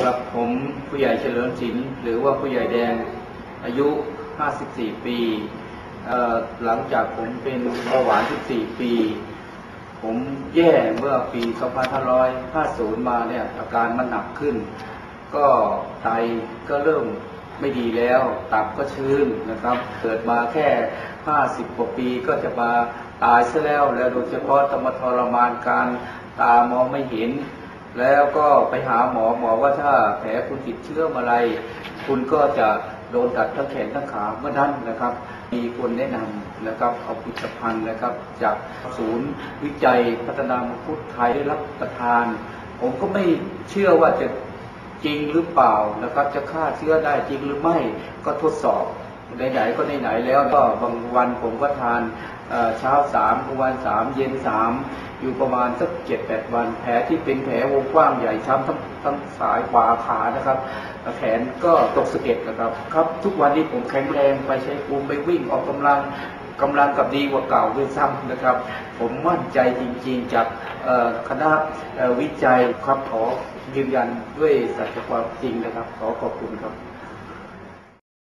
กับผมผู้ใหญ่เฉลิมศิลป์หรือว่าผู้ใหญ่แดงอายุ 54 ปี หลังจากผมเป็นเบาหวาน 14 ปี ผมแย่เมื่อปี 2550 มาเนี่ยอาการมันหนักขึ้น ก็ไตก็เริ่มไม่ดีแล้ว ตับก็ชื้นนะครับ เกิดมาแค่ 50 กว่าปีก็จะมาตายซะแล้ว แล้วโดยเฉพาะต้องมาทรมานการตามองไม่เห็น แล้วก็ไปหาหมอหมอว่าถ้าแผลคุณติดเชื้ออะไร คุณก็จะโดนตัดทั้งแขนทั้งขาเมื่อนั้นนะครับ มีคนแนะนำนะครับเอาผลิตภัณฑ์นะครับ จากศูนย์วิจัยพัฒนามังคุดไทยได้รับประทาน ผมก็ไม่เชื่อว่าจะจริงหรือเปล่านะครับ จะฆ่าเชื้อได้จริงหรือไม่ก็ทดสอบไหนๆก็ไหนๆแล้วก็บางวันผมก็ทาน เช้าสามกลางวันสามเย็นสามอยู่ประมาณสักเจ็ดแปดวัน แผลที่เป็นแผลวงกว้างใหญ่ช้ำทั้งทั้งสายขวาขานะครับ แขนก็ตกสะเก็ดนะครับ ครับ ทุกวันนี้ผมแข็งแรงไปใช้ภูมิไปวิ่งออกกำลังกำลังกับดีกว่าเก่าด้วยซ้ำนะครับ ผมมั่นใจจริงๆจากคณะวิจัยครับขอยืนยันด้วยสัจความจริงนะครับ ขอขอบคุณครับ